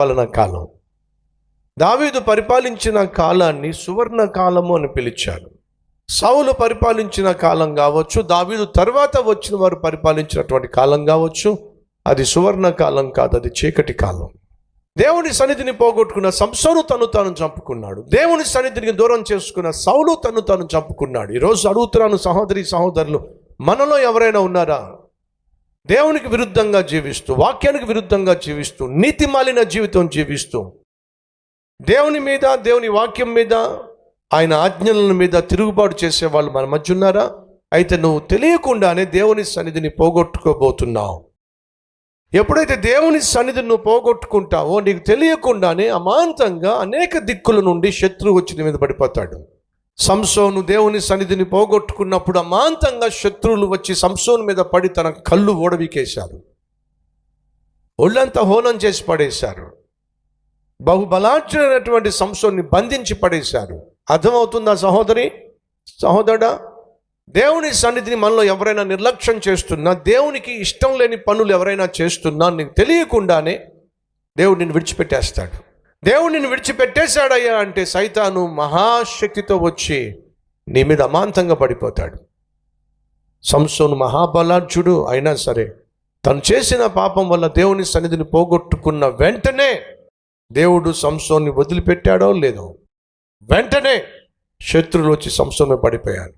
పరిపాలన కాలం. దావీదు పరిపాలించిన కాలాన్ని సువర్ణ కాలము అని పిలిచారు. సౌలు పరిపాలించిన కాలం కావచ్చు దావీదు తర్వాత వచ్చిన వారు పరిపాలించినటువంటి కాలం కావచ్చు అది సువర్ణ కాలం కాదు అది చీకటి కాలం. దేవుని సన్నిధిని పోగొట్టుకున్న సంసోను తను తాను చంపుకున్నాడు. దేవుని సన్నిధిని దూరం చేసుకున్న సౌలు తను తాను చంపుకున్నాడు. ఈరోజు అడుగుతున్నాను సహోదరి సహోదరులు మనలో ఎవరైనా ఉన్నారా? దేవునికి విరుద్ధంగా జీవిస్తూ వాక్యానికి విరుద్ధంగా జీవిస్తూ నీతి మాలిన జీవితం జీవిస్తూ దేవుని మీద దేవుని వాక్యం మీద ఆయన ఆజ్ఞల మీద తిరుగుబాటు చేసే వాళ్ళు మన మధ్య ఉన్నారా? అయితే నువ్వు తెలియకుండానే దేవుని సన్నిధిని పోగొట్టుకోబోతున్నావు. ఎప్పుడైతే దేవుని సన్నిధిని నువ్వు పోగొట్టుకుంటావో నీకు తెలియకుండానే అమాంతంగా అనేక దిక్కుల నుండి శత్రువు వచ్చి మీద పడిపోతాడు. సంసోను దేవుని సన్నిధిని పోగొట్టుకున్నప్పుడు అమాంతంగా శత్రువులు వచ్చి సంసోను మీద పడి తన కళ్ళు ఓడవికేశారు. ఒళ్ళంతా హోనం చేసి పడేశారు. బహుబలాఢ్యుడైనటువంటి సంసోన్ని బంధించి పడేశారు. అర్థమవుతుందా సహోదరి? సహోదరుడా దేవుని సన్నిధిని మనలో ఎవరైనా నిర్లక్ష్యం చేస్తున్నా దేవునికి ఇష్టం లేని పనులు ఎవరైనా చేస్తున్నా నీకు తెలియకుండానే దేవుడు నిన్ను విడిచిపెట్టేస్తాడు. దేవుడు నిన్ను విడిచిపెట్టేశాడయ్యా అంటే సైతాను మహాశక్తితో వచ్చి నీ మీద అమాంతంగా పడిపోతాడు. సంసోను మహాబలార్జుడు అయినా సరే తను చేసిన పాపం వల్ల దేవుని సన్నిధిని పోగొట్టుకున్న వెంటనే దేవుడు సంసోన్ని వదిలిపెట్టాడో లేదో వెంటనే శత్రువులు వచ్చి సంసోను పడిపోయారు.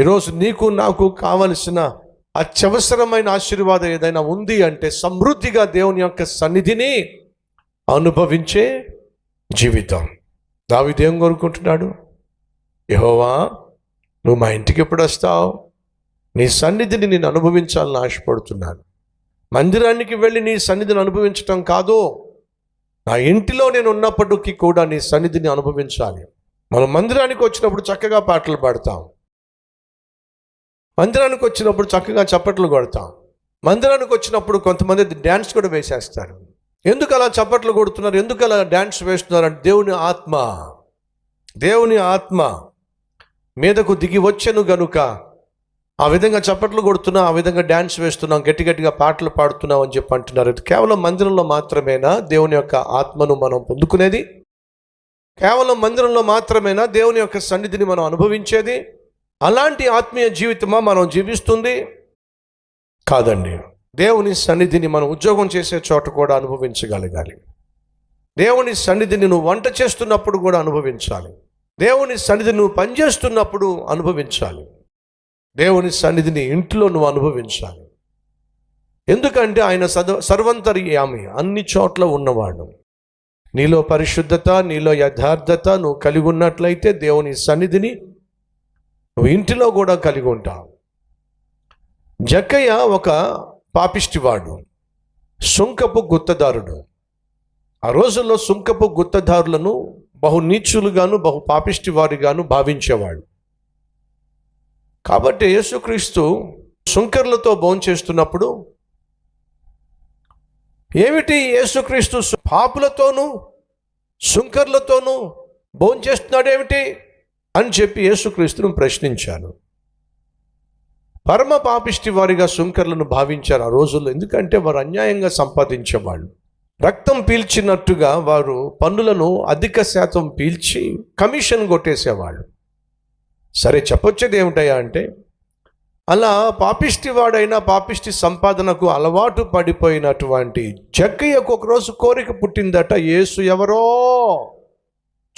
ఈరోజు నీకు నాకు కావలసిన అత్యవసరమైన ఆశీర్వాదం ఏదైనా ఉంది అంటే సమృద్ధిగా దేవుని యొక్క సన్నిధిని అనుభవించే జీవితం. దావిది ఏం కోరుకుంటున్నాడు? యహోవా నువ్వు మా ఇంటికి ఎప్పుడు వస్తావు? నీ సన్నిధిని నేను అనుభవించాలని ఆశపడుతున్నాను. మందిరానికి వెళ్ళి నీ సన్నిధిని అనుభవించటం కాదు నా ఇంటిలో నేను ఉన్నప్పటికీ కూడా నీ సన్నిధిని అనుభవించాలి. మనం మందిరానికి వచ్చినప్పుడు చక్కగా పాటలు పాడతాం. మందిరానికి వచ్చినప్పుడు చక్కగా చప్పట్లు కొడతాం. మందిరానికి వచ్చినప్పుడు కొంతమంది డ్యాన్స్ కూడా వేసేస్తారు. ఎందుకు అలా చప్పట్లు కొడుతున్నారు? ఎందుకు అలా డ్యాన్స్ వేస్తున్నారు? అంటే దేవుని ఆత్మ. దేవుని ఆత్మ మీదకు దిగి వచ్చెను గనుక ఆ విధంగా చప్పట్లు కొడుతున్నాం ఆ విధంగా డ్యాన్స్ వేస్తున్నాం గట్టి గట్టిగా పాటలు పాడుతున్నాం అని చెప్పి అంటున్నారు. కేవలం మందిరంలో మాత్రమేనా? దేవుని యొక్క ఆత్మను మనం పొందుకునేది? కేవలం మందిరంలో మాత్రమేనా? దేవుని యొక్క సన్నిధిని మనం అనుభవించేది? అలాంటి ఆత్మీయ జీవితమా మనం జీవిస్తుంది? కాదండి. దేవుని సన్నిధిని మనం ఉద్యోగం చేసే చోట కూడా అనుభవించగలగాలి. దేవుని సన్నిధిని నువ్వు వంట చేస్తున్నప్పుడు కూడా అనుభవించాలి. దేవుని సన్నిధిని నువ్వు పనిచేస్తున్నప్పుడు అనుభవించాలి. దేవుని సన్నిధిని ఇంట్లో నువ్వు అనుభవించాలి. ఎందుకంటే ఆయన సద సర్వంతర్యామి అన్ని చోట్ల ఉన్నవాడు. నీలో పరిశుద్ధత నీలో యథార్థత నువ్వు కలిగి ఉన్నట్లయితే దేవుని సన్నిధిని నువ్వు ఇంటిలో కూడా కలిగి ఉంటావు. జక్కయ్య ఒక పాపిష్టివాడు సుంకపు గుత్తదారుడు. ఆ రోజుల్లో సుంకపు గుత్తదారులను బహు నీచులుగాను బహు పాపిష్టి వారిగాను భావించేవాడు. కాబట్టి యేసుక్రీస్తు సుంకర్లతో భోంచేస్తున్నప్పుడు ఏమిటి యేసుక్రీస్తు పాపులతోనూ సుంకర్లతోనూ భోంచేస్తున్నాడు ఏమిటి అని చెప్పి యేసుక్రీస్తును ప్రశ్నించాను. పరమ పాపిష్టి వారిగా సుంకర్లను భావించారు ఆ రోజుల్లో. ఎందుకంటే వారు అన్యాయంగా సంపాదించేవాళ్ళు. రక్తం పీల్చినట్టుగా వారు పన్నులను అధిక శాతం పీల్చి కమిషన్ కొట్టేసేవాళ్ళు. సరే చెప్పొచ్చేది ఏమిటయా అంటే అలా పాపిష్టి వాడైన పాపిష్టి సంపాదనకు అలవాటు పడిపోయినటువంటి జక్కయ్యకు ఒకరోజు కోరిక పుట్టిందట. యేసు ఎవరో?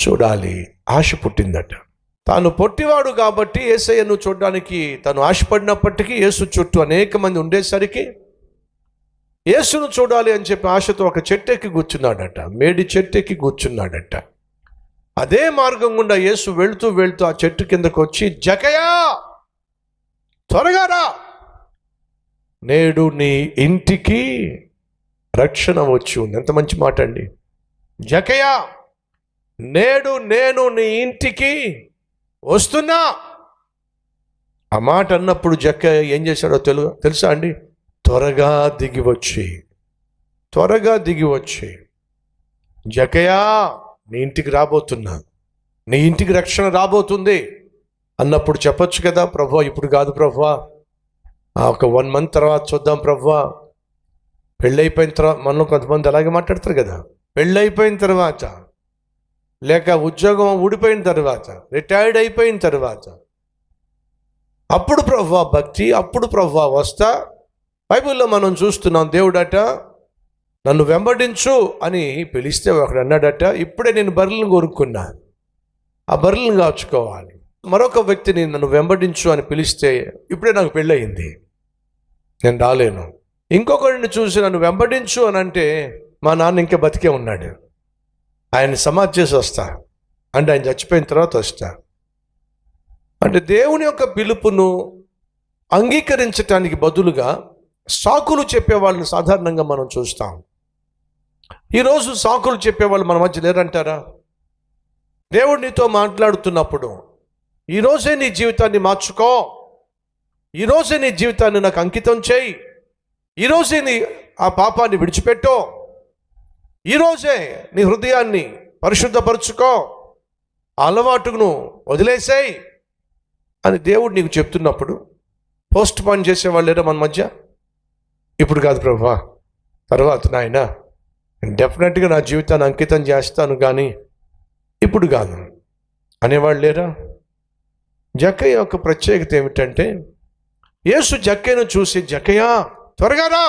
చూడాలి. ఆశ పుట్టిందట. తాను పొట్టివాడు కాబట్టి ఏసయ్యను చూడడానికి తను ఆశపడినప్పటికీ యేసు చుట్టూ అనేక మంది ఉండేసరికి యేసును చూడాలి అని చెప్పి ఆశతో ఒక చెట్టెక్కి కూర్చున్నాడట మేడి చెట్టెక్కి కూర్చున్నాడట. అదే మార్గం గుండా యేసు వెళుతూ వెళుతూ ఆ చెట్టు కిందకు వచ్చి జకయా త్వరగా రా. నేడు నీ ఇంటికి రక్షణ వచ్చి ఉంది. ఎంత మంచి మాట అండి జకయా నేడు నేను నీ ఇంటికి వస్తున్నా. ఆ మాట అన్నప్పుడు జక్క ఏం చేశాడో తెలు తెలుసా అండి? త్వరగా దిగి వచ్చి. త్వరగా దిగి వచ్చి. జకయా నీ ఇంటికి రాబోతున్నా. నీ ఇంటికి రక్షణ రాబోతుంది. అన్నప్పుడు చెప్పొచ్చు కదా ప్రభా ఇప్పుడు కాదు ప్రభు. ఒక వన్ మంత్ తర్వాత చూద్దాం ప్రభా. పెళ్ళైపోయిన తర్వాత మనలో కొంతమంది అలాగే మాట్లాడతారు కదా. పెళ్ళైపోయిన తర్వాత లేక ఉద్యోగం ఊడిపోయిన తర్వాత రిటైర్డ్ అయిపోయిన తర్వాత అప్పుడు ప్రభా భక్తి అప్పుడు ప్రభా వస్తా బైబిల్లో మనం చూస్తున్నాం దేవుడట నన్ను వెంబడించు అని పిలిస్తే ఒకడు అన్నాడట ఇప్పుడే నేను బర్రెలను కొనుక్కున్నా ఆ బర్రెలను కాచుకోవాలి. మరొక వ్యక్తిని నన్ను వెంబడించు అని పిలిస్తే ఇప్పుడే నాకు పెళ్ళయింది నేను రాలేను. ఇంకొకరిని చూసి నన్ను వెంబడించు అని అంటే మా నాన్న ఇంకా బతికే ఉన్నాడు. ఆయన సమాధి చేసి వస్తా. అంటే ఆయన చచ్చిపోయిన తర్వాత వస్తా. అంటే దేవుని యొక్క పిలుపును అంగీకరించటానికి బదులుగా సాకులు చెప్పే వాళ్ళని సాధారణంగా మనం చూస్తాం. ఈరోజు సాకులు చెప్పేవాళ్ళు మన మధ్య లేరంటారా? దేవుడు నీతో మాట్లాడుతున్నప్పుడు ఈరోజే నీ జీవితాన్ని మార్చుకో. ఈరోజే నీ జీవితాన్ని నాకు అంకితం చేయి. ఈరోజే నీ ఆ పాపాన్ని విడిచిపెట్టో. ఈరోజే నీ హృదయాన్ని పరిశుద్ధపరచుకో. అలవాటును వదిలేసేయి అని దేవుడు నీకు చెప్తున్నప్పుడు పోస్ట్ పాన్ చేసేవాళ్ళు లేరా మన మధ్య? ఇప్పుడు కాదు ప్రభా. తర్వాత నాయన డెఫినెట్గా నా జీవితాన్ని అంకితం చేస్తాను కానీ ఇప్పుడు కాదు. అనేవాళ్ళు లేరా? జక్కయ్య యొక్క ప్రత్యేకత ఏమిటంటే యేసు జక్కయ్యను చూసి జక్కయ్య త్వరగా రా!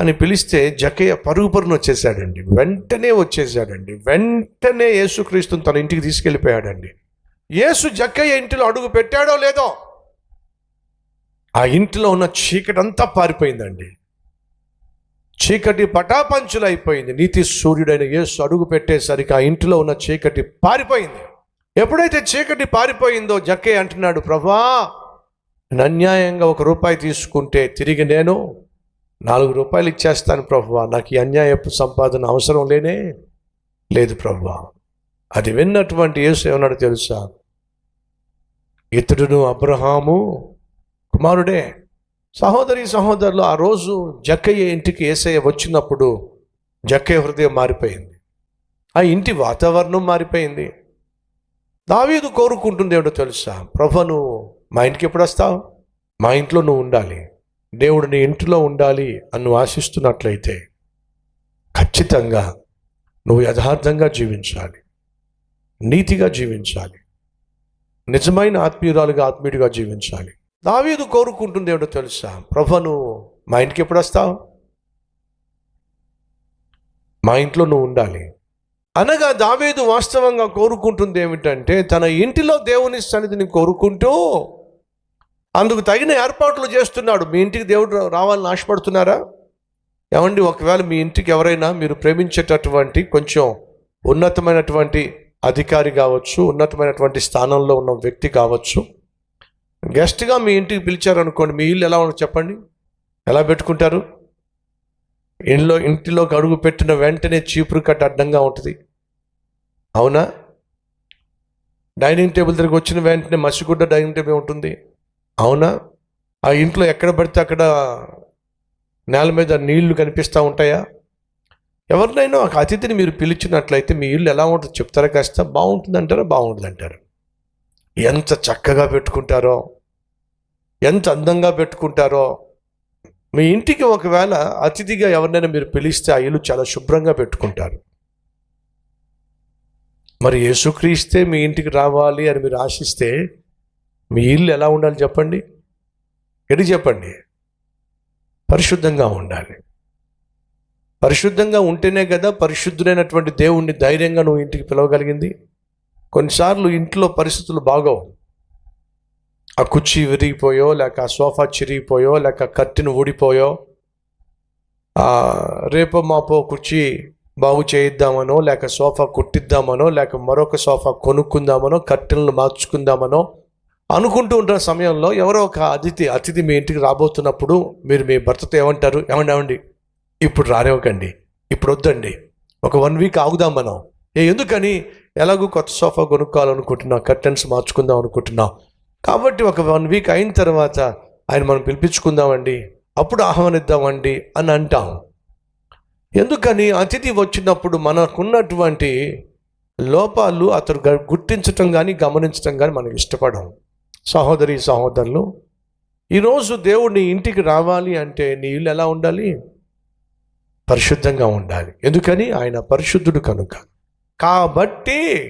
అని పిలిస్తే జకయ్య పరుగుపరున వచ్చేసాడండి. వెంటనే వచ్చేసాడండి. వెంటనే యేసుక్రీస్తుని తన ఇంటికి తీసుకెళ్ళిపోయాడండి. యేసు జక్కయ్య ఇంటిలో అడుగు పెట్టాడో లేదో? ఆ ఇంటిలో ఉన్న చీకటి అంతా పారిపోయిందండి. చీకటి పటాపంచులు అయిపోయింది నీతి సూర్యుడైన యేసు అడుగు పెట్టేసరికి ఆ ఇంటిలో ఉన్న చీకటి పారిపోయింది. ఎప్పుడైతే చీకటి పారిపోయిందో జక్కయ్య అంటున్నాడు ప్రభా నేను అన్యాయంగా ఒక రూపాయి తీసుకుంటే తిరిగి నేను నాలుగు రూపాయలు ఇచ్చేస్తాను ప్రభువా. నాకు ఈ అన్యాయపు సంపాదన అవసరం లేనే లేదు ప్రభువా. అది విన్నటువంటి యేసు ఏమన్నాడు తెలుసా? ఇతడును అబ్రహాము కుమారుడే. సహోదరి సహోదరులు ఆ రోజు జక్కయ్య ఇంటికి ఏసయ్య వచ్చినప్పుడు జక్కయ్య హృదయం మారిపోయింది. ఆ ఇంటి వాతావరణం మారిపోయింది. దావీదు కోరుకుంటుంది ఏమిటో తెలుసా? ప్రభు నువ్వు మా ఇంటికి ఎప్పుడు వస్తావు? మా ఇంట్లో నువ్వు ఉండాలి. దేవుడు నీ ఇంటిలో ఉండాలి అని ఆశిస్తున్నట్లయితే ఖచ్చితంగా నువ్వు యథార్థంగా జీవించాలి. నీతిగా జీవించాలి. నిజమైన ఆత్మీయురాలుగా ఆత్మీయుడిగా జీవించాలి. దావీదు కోరుకుంటుంది ఏమిటో తెలుసా? ప్రభు నువ్వు మా ఇంటికి ఎప్పుడు వస్తావు? మా ఇంట్లో నువ్వు ఉండాలి. అనగా దావేదు వాస్తవంగా కోరుకుంటుంది ఏమిటంటే తన ఇంటిలో దేవుని సన్నిధిని కోరుకుంటూ అందుకు తగిన ఏర్పాట్లు చేస్తున్నాడు. మీ ఇంటికి దేవుడు రావాలని ఆశపడుతున్నారా? ఏమండి ఒకవేళ మీ ఇంటికి ఎవరైనా మీరు ప్రేమించేటటువంటి కొంచెం ఉన్నతమైనటువంటి అధికారి కావచ్చు ఉన్నతమైనటువంటి స్థానంలో ఉన్న వ్యక్తి కావచ్చు గెస్ట్గా మీ ఇంటికి పిలిచారనుకోండి మీ ఇల్లు ఎలా ఉండదు చెప్పండి. ఎలా పెట్టుకుంటారు? ఇంట్లో ఇంటిలోకి అడుగు పెట్టిన వెంటనే చీపురు కట్ట అడ్డంగా ఉంటుంది. అవునా? డైనింగ్ టేబుల్ దగ్గరికి వచ్చిన వెంటనే మసిగుడ్డ డైనింగ్ టేబుల్ ఉంటుంది. అవునా? ఆ ఇంట్లో ఎక్కడ పడితే అక్కడ నేల మీద నీళ్ళు కనిపిస్తూ ఉంటాయా? ఎవరినైనా ఒక అతిథిని మీరు పిలిచినట్లయితే మీ ఇల్లు ఎలా ఉంటుందో చెప్తారా కాస్త? బాగుంటుంది అంటారా బాగుంటుంది అంటారు ఎంత చక్కగా పెట్టుకుంటారో ఎంత అందంగా పెట్టుకుంటారో. మీ ఇంటికి ఒకవేళ అతిథిగా ఎవరినైనా మీరు పిలిస్తే ఆ ఇల్లు చాలా శుభ్రంగా పెట్టుకుంటారు. మరి యేసుక్రీస్తే మీ ఇంటికి రావాలి అని మీరు ఆశిస్తే మీ ఇల్లు ఎలా ఉండాలి చెప్పండి? ఎడి చెప్పండి? పరిశుద్ధంగా ఉండాలి. పరిశుద్ధంగా ఉంటేనే కదా పరిశుద్ధుడైనటువంటి దేవుణ్ణి ధైర్యంగా నువ్వు ఇంటికి పిలవగలిగింది. కొన్నిసార్లు ఇంట్లో పరిస్థితులు బాగోవు. ఆ కుర్చీ విరిగిపోయో లేక ఆ సోఫా చిరిగిపోయో లేక కర్టిన్ ఊడిపోయో రేపో మాపో కుర్చీ బాగు చేయిద్దామనో లేక సోఫా కుట్టిద్దామనో లేక మరొక సోఫా కొనుక్కుందామనో కర్టెన్లు మార్చుకుందామనో అనుకుంటూ ఉంటున్న సమయంలో ఎవరో ఒక అతిథి అతిథి మీ ఇంటికి రాబోతున్నప్పుడు మీరు మీ భర్తతో ఏమంటారు? ఏమండి ఏమండి? ఇప్పుడు రానివ్వకండి. ఇప్పుడు వద్దండి. ఒక వన్ వీక్ ఆగుదాం మనం. ఏ ఎందుకని? ఎలాగో కొత్త సోఫా కొనుక్కోవాలనుకుంటున్నాం కర్టెన్స్ మార్చుకుందాం అనుకుంటున్నాం. కాబట్టి ఒక వన్ వీక్ అయిన తర్వాత ఆయన మనం పిలిపించుకుందామండి. అప్పుడు ఆహ్వానిద్దామండి అని అంటాం. ఎందుకని? అతిథి వచ్చినప్పుడు మనకున్నటువంటి లోపాలు అతడు గుర్తించటం కానీ గమనించటం కానీ మనం ఇష్టపడము సహోదరి సహోదరులు ఈరోజు దేవుడు నీ ఇంటికి రావాలి అంటే నీ ఇల్లు ఎలా ఉండాలి? పరిశుద్ధంగా ఉండాలి. ఎందుకని? ఆయన పరిశుద్ధుడు కనుక. కాబట్టి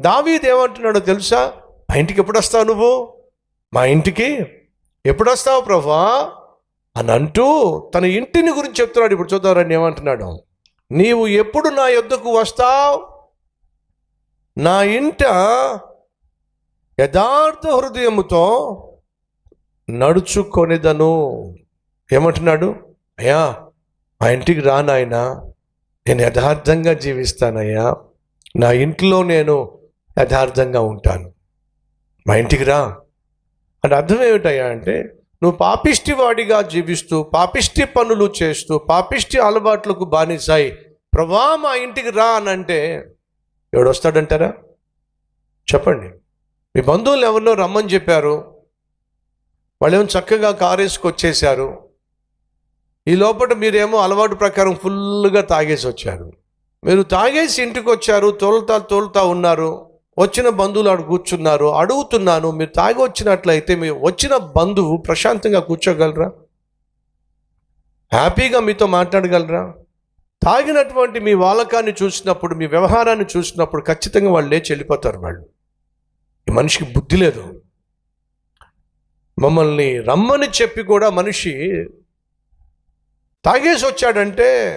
దావీదేమంటున్నాడో తెలుసా? మా ఇంటికి ఎప్పుడు వస్తావు నువ్వు? మా ఇంటికి ఎప్పుడు వస్తావు ప్రభా? అని అంటూ తన ఇంటిని గురించి చెప్తున్నాడు. ఇప్పుడు చూద్దారండి ఏమంటున్నాడు? నీవు ఎప్పుడు నా యొద్దకు వస్తావు? నా ఇంట యథార్థ హృదయముతో నడుచుకొనిదను. ఏమంటున్నాడు? అయ్యా మా ఇంటికి రా నాయనా. నేను యథార్థంగా జీవిస్తానయ్యా. నా ఇంట్లో నేను యథార్థంగా ఉంటాను. మా ఇంటికి రా. అంటే అర్థం ఏమిటయ్యా అంటే నువ్వు పాపిష్టి వాడిగా జీవిస్తూ పాపిష్టి పనులు చేస్తూ పాపిష్టి అలవాట్లకు బానిసాయి. ప్రభా మా ఇంటికి రా అని అంటే ఎవడొస్తాడంటారా? చెప్పండి. మీ బంధువులు ఎవరినో రమ్మని చెప్పారు. వాళ్ళేమో చక్కగా కారేసుకు వచ్చేసారు ఈ లోపల మీరేమో అలవాటు ప్రకారం ఫుల్గా తాగేసి వచ్చారు. మీరు తాగేసి ఇంటికి వచ్చారు తోలుతా తోలుతా ఉన్నారు. వచ్చిన బంధువులు అడు కూర్చున్నారు. అడుగుతున్నాను మీరు తాగి వచ్చినట్లయితే మీ వచ్చిన బంధువు ప్రశాంతంగా కూర్చోగలరా? హ్యాపీగా మీతో మాట్లాడగలరా? తాగినటువంటి మీ వాలకాన్ని చూసినప్పుడు మీ వ్యవహారాన్ని చూసినప్పుడు ఖచ్చితంగా వాళ్ళు లేచి వెళ్ళిపోతారు వాళ్ళు. ఈ మనిషికి బుద్ధి లేదు. మమ్మల్ని రమ్మని చెప్పి కూడా మనిషి తాగేసి వచ్చాడంటే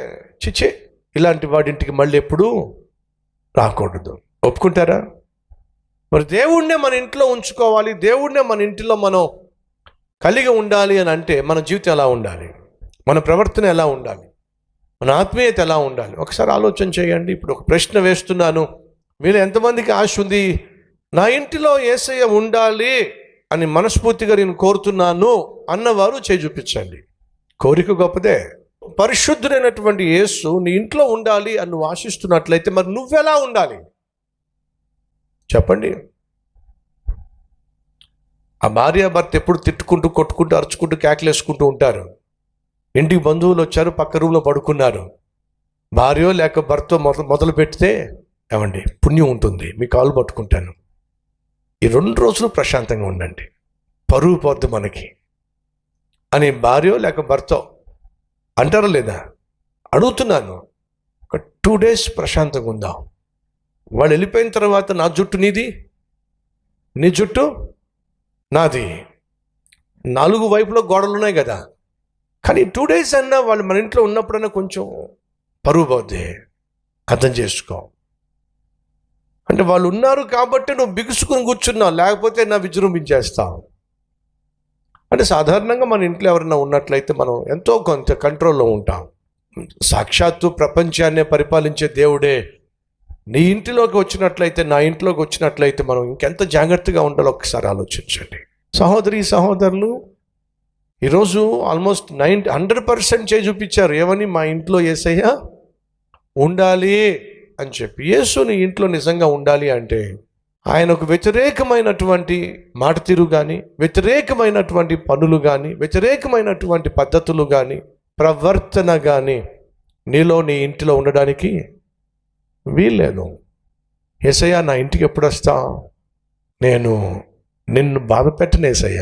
చిచే ఇలాంటి వాడింటికి మళ్ళీ ఎప్పుడు రాకూడదు. ఒప్పుకుంటారా? మరి దేవుణ్ణే మన ఇంట్లో ఉంచుకోవాలి దేవుణ్ణే మన ఇంటిలో మనం కలిగి ఉండాలి అని అంటే మన జీవితం ఎలా ఉండాలి? మన ప్రవర్తన ఎలా ఉండాలి? మన ఆత్మీయత ఎలా ఉండాలి? ఒకసారి ఆలోచన చేయండి. ఇప్పుడు ఒక ప్రశ్న వేస్తున్నాను. మీరు ఎంతమందికి ఆశ ఉంది? నా ఇంటిలో ఏసయ్య ఉండాలి అని మనస్ఫూర్తిగా నేను కోరుతున్నాను అన్నవారు చేయి చూపించండి. కోరిక గొప్పదే. పరిశుద్ధుడైనటువంటి యేసు నీ ఇంట్లో ఉండాలి అని నువ్వు ఆశిస్తున్నట్లయితే మరి నువ్వెలా ఉండాలి? చెప్పండి. ఆ భార్య భర్త ఎప్పుడు తిట్టుకుంటూ కొట్టుకుంటూ అరుచుకుంటూ కేకలేసుకుంటూ ఉంటారు. ఇంటికి బంధువులు వచ్చారు పక్క రూమ్లో పడుకున్నారు. భార్యో లేక భర్త మొదలు మొదలు పెడితే ఏమండి? పుణ్యం ఉంటుంది. మీ కాలు పట్టుకుంటాను. ఈ రెండు రోజులు ప్రశాంతంగా ఉండండి. పరువు పోద్దు మనకి. అని భార్యో లేక భర్త అంటారా లేదా? అడుగుతున్నాను. ఒక టూ డేస్ ప్రశాంతంగా ఉందాం. వాళ్ళు వెళ్ళిపోయిన తర్వాత నా జుట్టు నీది? నీ జుట్టు? నాది. నాలుగు వైపులో గోడలు ఉన్నాయి కదా. కానీ టూ డేస్ అన్నా వాళ్ళు మన ఇంట్లో ఉన్నప్పుడన్నా కొంచెం పరువు పోద్ది. అర్థం చేసుకో. అంటే వాళ్ళు ఉన్నారు కాబట్టి నువ్వు బిగుసుకుని కూర్చున్నావు లేకపోతే నా విజృంభించేస్తావు అంటే సాధారణంగా మన ఇంట్లో ఎవరైనా ఉన్నట్లయితే మనం ఎంతో కొంత కంట్రోల్లో ఉంటాం. సాక్షాత్తు ప్రపంచాన్నే పరిపాలించే దేవుడే. నీ ఇంటిలోకి వచ్చినట్లయితే నా ఇంట్లోకి వచ్చినట్లయితే మనం ఇంకెంత జాగ్రత్తగా ఉండాలో ఒకసారి ఆలోచించండి. సహోదరి సహోదరులు ఈరోజు ఆల్మోస్ట్ నైన్ హండ్రెడ్ పర్సెంట్ చేయి చూపించారు. ఏమని? మా ఇంట్లో ఏసయ్య ఉండాలి. అని చెప్పి యేసుని ఇంట్లో నిజంగా ఉండాలి అంటే ఆయనకు వ్యతిరేకమైనటువంటి మాట తీరు కానీ వ్యతిరేకమైనటువంటి పనులు కానీ వ్యతిరేకమైనటువంటి పద్ధతులు కానీ ప్రవర్తన కానీ నీలో నీ ఇంటిలో ఉండడానికి వీల్లేదు. ఏసయ్య నా ఇంటికి ఎప్పుడు వస్తా? నేను నిన్ను బాధ పెట్టను ఏసయ్య.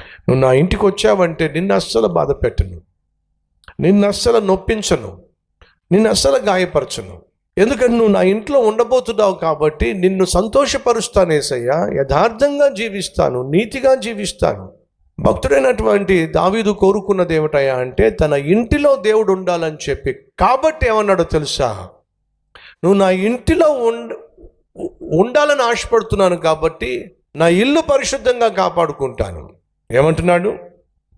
నువ్వు నా ఇంటికి వచ్చావంటే నిన్ను అస్సలు బాధ పెట్టను. నిన్ను అస్సలు నొప్పించను. నిన్ను అస్సలు గాయపరచను. ఎందుకంటే నువ్వు నా ఇంట్లో ఉండబోతున్నావు కాబట్టి నిన్ను సంతోషపరుస్తానేసయ్యా యథార్థంగా జీవిస్తాను నీతిగా జీవిస్తాను. భక్తుడైనటువంటి దావీదు కోరుకున్నది ఏమిటయా అంటే తన ఇంటిలో దేవుడు ఉండాలని చెప్పి. కాబట్టి ఏమన్నాడో తెలుసా? నువ్వు నా ఇంటిలో ఉండ ఉండాలని ఆశపడుతున్నాను కాబట్టి నా ఇల్లు పరిశుద్ధంగా కాపాడుకుంటాను. ఏమంటున్నాడు?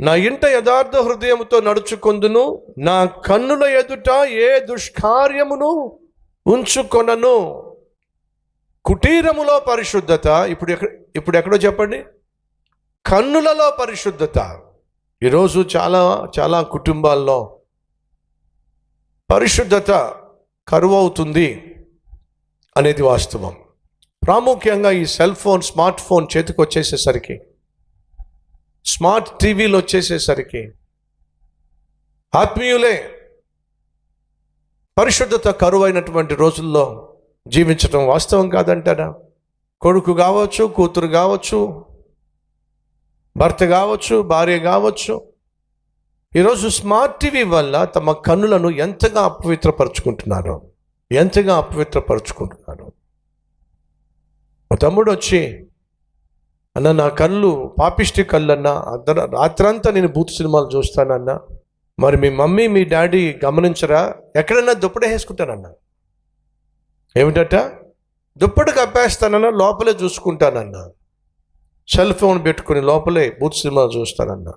నా ఇంట యథార్థ హృదయంతో నడుచుకుందును నా కన్నుల ఎదుట ఏ దుష్కార్యమును ఉంచుకొనను. కుటీరములో పరిశుద్ధత ఇప్పుడు ఎక్కడ ఇప్పుడు ఎక్కడో చెప్పండి. కన్నులలో పరిశుద్ధత. ఈరోజు చాలా చాలా కుటుంబాల్లో పరిశుద్ధత కరువు అవుతుంది అనేది వాస్తవం. ప్రాముఖ్యంగా ఈ సెల్ ఫోన్ స్మార్ట్ ఫోన్ చేతికి వచ్చేసేసరికి స్మార్ట్ టీవీలు వచ్చేసేసరికి ఆత్మీయులే పరిశుద్ధత కరువైనటువంటి రోజుల్లో జీవించడం వాస్తవం కాదంటారా? కొడుకు కావచ్చు కూతురు కావచ్చు భర్త కావచ్చు భార్య కావచ్చు. ఈరోజు స్మార్ట్ టీవీ వల్ల తమ కన్నులను ఎంతగా అపవిత్రపరుచుకుంటున్నారు ఎంతగా అపవిత్రపరుచుకుంటున్నారు. మా తమ్ముడు వచ్చి అన్న నా కళ్ళు పాపిష్టి కళ్ళు అన్న రాత్రంతా నేను బూత్ సినిమాలు చూస్తానన్నా మరి మీ మమ్మీ మీ డాడీ గమనించరా? ఎక్కడన్నా దుప్పటి వేసుకుంటానన్నా. ఏమిటట? దుప్పటి కప్పేస్తానన్నా లోపలే చూసుకుంటానన్నా. సెల్ ఫోన్ పెట్టుకుని లోపలే బూత్ సినిమా చూస్తానన్నా.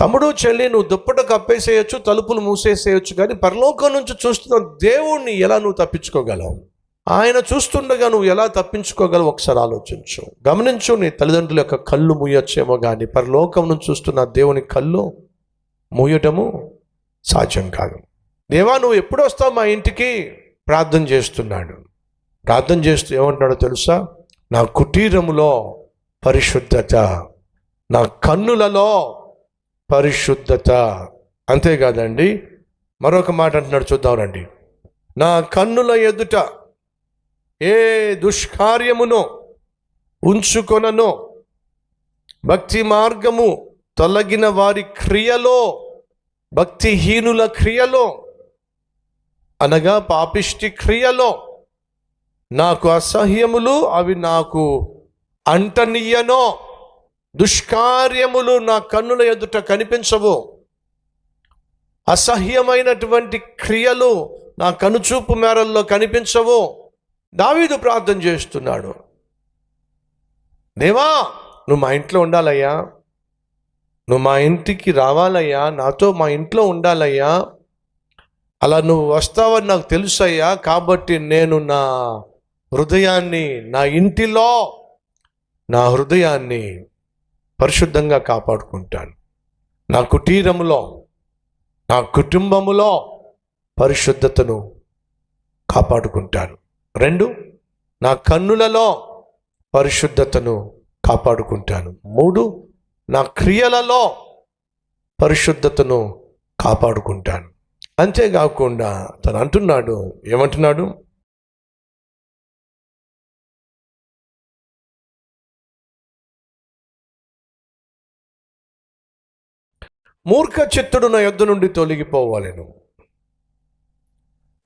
తమ్ముడు చెల్లి నువ్వు దుప్పట కప్పేసేయచ్చు తలుపులు మూసేసేయచ్చు కానీ పరలోకం నుంచి చూస్తున్న దేవుణ్ణి ఎలా నువ్వు తప్పించుకోగలవు? ఆయన చూస్తుండగా నువ్వు ఎలా తప్పించుకోగలవు? ఒకసారి ఆలోచించు. గమనించు నీ తల్లిదండ్రుల యొక్క కళ్ళు మూయొచ్చేమో కానీ పరలోకం నుంచి చూస్తున్న దేవుని కళ్ళు మూయటము సాధ్యం కాదు. దేవా నువ్వు ఎప్పుడు వస్తావు మా ఇంటికి? ప్రార్థన చేస్తున్నాడు. ప్రార్థన చేస్తూ ఏమంటున్నాడో తెలుసా? నా కుటీరములో పరిశుద్ధత నా కన్నులలో పరిశుద్ధత. అంతేకాదండి మరొక మాట అంటున్నాడు చూద్దాం రండి. నా కన్నుల ఎదుట ఏ దుష్కార్యమును ఉంచుకొనను భక్తి మార్గము తొలగిన వారి క్రియలో భక్తిహీనుల క్రియలో అనగా పాపిష్టి క్రియలో నాకు అసహ్యములు అవి నాకు అంటనీయనో దుష్కార్యములు నా కన్నుల ఎదుట కనిపించవు. అసహ్యమైనటువంటి క్రియలు నా కనుచూపు మేరల్లో కనిపించవు. దావీదు ప్రార్థన చేస్తున్నాడు. దేవా నువ్వు మా ఇంట్లో ఉండాలయ్యా. నువ్వు మా ఇంటికి రావాలయ్యా నాతో మా ఇంట్లో ఉండాలయ్యా. అలా నువ్వు వస్తావని నాకు తెలుసయ్యా కాబట్టి నేను నా హృదయాన్ని నా ఇంటిలో నా హృదయాన్ని పరిశుద్ధంగా కాపాడుకుంటాను. నా కుటీరములో నా కుటుంబములో పరిశుద్ధతను కాపాడుకుంటాను. రెండు నా కన్నులలో పరిశుద్ధతను కాపాడుకుంటాను. మూడు నా క్రియలలో పరిశుద్ధతను కాపాడుకుంటాను. అంతేకాకుండా తను అంటున్నాడు ఏమంటున్నాడు? మూర్ఖ చిత్తుడు నా యొద్ద నుండి తొలగిపోవాలను.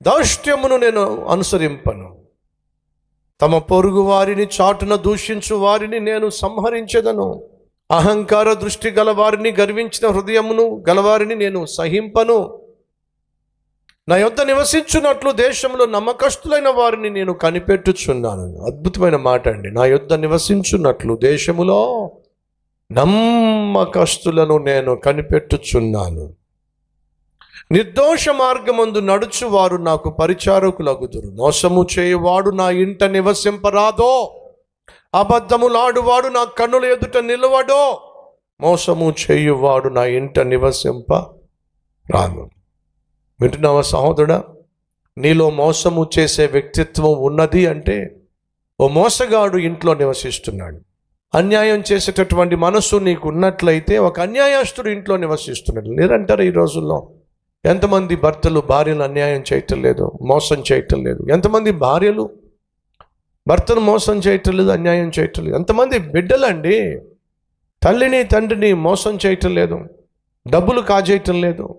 దౌష్ట్యమును నేను అనుసరింపను. తమ పొరుగు వారిని చాటున దూషించు వారిని నేను సంహరించదను. అహంకార దృష్టి గలవారిని గర్వించిన హృదయమును గలవారిని నేను సహింపను. నా యొద్ద నివసించున్నట్లు దేశంలో నమ్మకస్తులైన వారిని నేను కనిపెట్టుచున్నాను. అద్భుతమైన మాట అండి. నా యొద్ద నివసించున్నట్లు దేశములో నమ్మకస్తులను నేను కనిపెట్టుచున్నాను. నిర్దోష మార్గమందు నడుచువారు నాకు పరిచారకులగుదురు. మోసము చేయువాడు నా ఇంట నివసింపరాదో. అబద్ధములాడువాడు నా కన్నుల ఎదుట నిలవడో మోసము చేయువాడు నా ఇంట నివసింప రాను. వింటున్నావా సహోదరుడా? నీలో మోసము చేసే వ్యక్తిత్వం ఉన్నది అంటే ఓ మోసగాడు ఇంట్లో నివసిస్తున్నాడు. అన్యాయం చేసేటటువంటి మనస్సు నీకు ఉన్నట్లయితే ఒక అన్యాయస్తుడు ఇంట్లో నివసిస్తున్నాడు. లేదంటారు ఈ రోజుల్లో ఎంతమంది భర్తలు భార్యలు అన్యాయం చేయటం లేదు మోసం చేయటం లేదు. ఎంతమంది భార్యలు భర్తను మోసం చేయటం లేదు అన్యాయం చేయటం లేదు. ఎంతమంది బిడ్డలండి. తల్లిని తండ్రిని మోసం చేయటం లేదు. డబ్బులు కాజేయటం లేదు.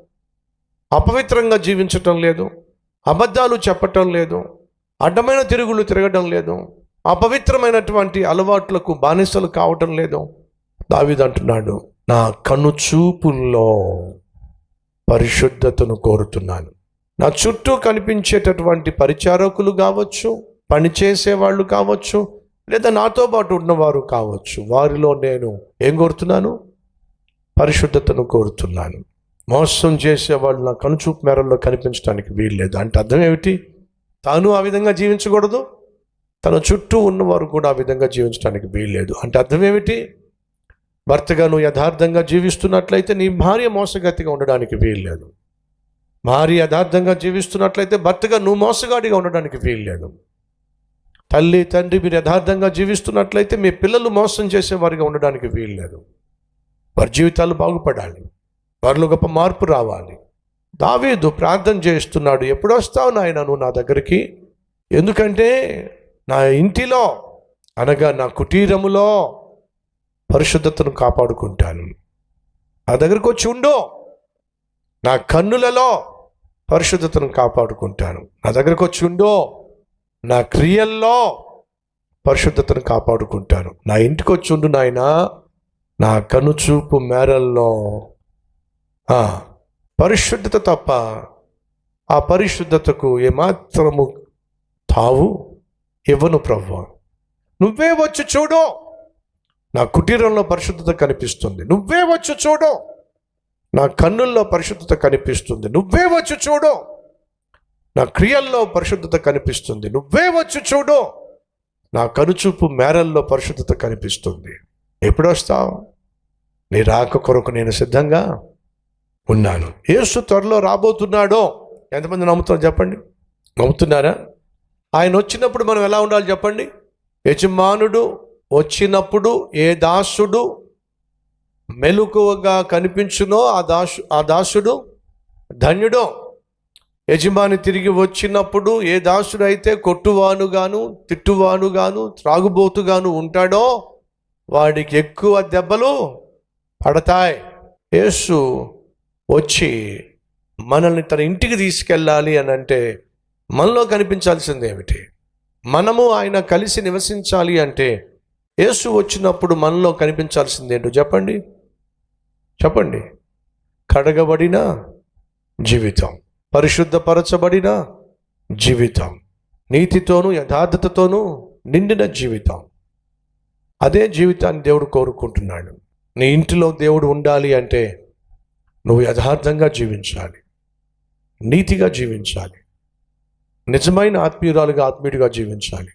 అపవిత్రంగా జీవించటం లేదు. అబద్ధాలు చెప్పటం లేదు. అడ్డమైన తిరుగులు తిరగడం లేదు. అపవిత్రమైనటువంటి అలవాట్లకు బానిసలు కావటం లేదు. దావిదంటున్నాడు నా కను చూపుల్లో పరిశుద్ధతను కోరుతున్నాను. నా చుట్టూ కనిపించేటటువంటి పరిచారకులు కావచ్చు పనిచేసే వాళ్ళు కావచ్చు లేదా నాతో పాటు ఉన్నవారు కావచ్చు. వారిలో నేను ఏం కోరుతున్నాను? పరిశుద్ధతను కోరుతున్నాను. మోసం చేసే వాళ్ళు నా కనుచూపు మేరల్లో కనిపించడానికి వీల్లేదు. అంటే అర్థం ఏమిటి? తాను ఆ విధంగా జీవించకూడదు. తన చుట్టూ ఉన్నవారు కూడా ఆ విధంగా జీవించడానికి వీల్లేదు. అంటే అర్థం ఏమిటి? భర్తగా నువ్వు యథార్థంగా జీవిస్తున్నట్లయితే నీ భార్య మోసగతిగా ఉండడానికి వీల్లేదు. భార్య యథార్థంగా జీవిస్తున్నట్లయితే భర్తగా నువ్వు మోసగాడిగా ఉండడానికి వీల్లేదు. తల్లి తండ్రి మీరు యథార్థంగా జీవిస్తున్నట్లయితే మీ పిల్లలు మోసం చేసేవారిగా ఉండడానికి వీల్లేదు. వారి జీవితాలు బాగుపడాలి. వారిలో గొప్ప మార్పు రావాలి. దావీదు ప్రార్థన చేస్తున్నాడు ఎప్పుడొస్తావు నాయన నువ్వు నా దగ్గరికి? ఎందుకంటే నా ఇంటిలో అనగా నా కుటీరములో పరిశుద్ధతను కాపాడుకుంటాను. నా దగ్గరకు వచ్చి ఉండు. నా కన్నులలో పరిశుద్ధతను కాపాడుకుంటాను. నా దగ్గరకు వచ్చి ఉండు. నా క్రియల్లో పరిశుద్ధతను కాపాడుకుంటాను. నా ఇంటికి వచ్చి ఉండు నాయన నా కనుచూపు మేరల్లో. పరిశుద్ధత తప్ప ఆ పరిశుద్ధతకు ఏమాత్రము తావు ఇవ్వను ప్రవ్వ నువ్వే వచ్చి చూడు. నా కుటీరంలో పరిశుద్ధత కనిపిస్తుంది. నువ్వే వచ్చి చూడు. నా కన్నుల్లో పరిశుద్ధత కనిపిస్తుంది. నువ్వే వచ్చి చూడు. నా క్రియల్లో పరిశుద్ధత కనిపిస్తుంది. నువ్వే వచ్చి చూడు. నా కనుచూపు మేరల్లో పరిశుద్ధత కనిపిస్తుంది. ఎప్పుడొస్తావు నీ రాక కొరకు నేను సిద్ధంగా ఉన్నాను. యేసు త్వరలో రాబోతున్నాడో. ఎంతమంది నమ్ముతున్నారు చెప్పండి? నమ్ముతున్నారా? ఆయన వచ్చినప్పుడు మనం ఎలా ఉండాలి చెప్పండి? యజమానుడు వచ్చినప్పుడు ఏ దాసుడు మెలకువగా కనిపించునో ఆ దాసు ఆ దాసుడు ధన్యుడో. యజమాని తిరిగి వచ్చినప్పుడు ఏ దాసుడు అయితే కొట్టువానుగాను తిట్టువానుగాను త్రాగుబోతుగాను ఉంటాడో వాడికి ఎక్కువ దెబ్బలు పడతాయి. యేసు వచ్చి మనల్ని తన ఇంటికి తీసుకెళ్ళాలి అని అంటే మనలో కనిపించాల్సింది ఏమిటి? మనము ఆయన కలిసి నివసించాలి అంటే యేసు వచ్చినప్పుడు మనలో కనిపించాల్సింది ఏంటో చెప్పండి. చెప్పండి. కడగబడిన జీవితం. పరిశుద్ధపరచబడిన జీవితం. నీతితోనూ యథార్థతతోనూ నిండిన జీవితం. అదే జీవితాన్ని దేవుడు కోరుకుంటున్నాడు. నీ ఇంటిలో దేవుడు ఉండాలి అంటే నువ్వు యథార్థంగా జీవించాలి. నీతిగా జీవించాలి. నిజమైన ఆత్మీయురాలుగా ఆత్మీయుడిగా జీవించాలి.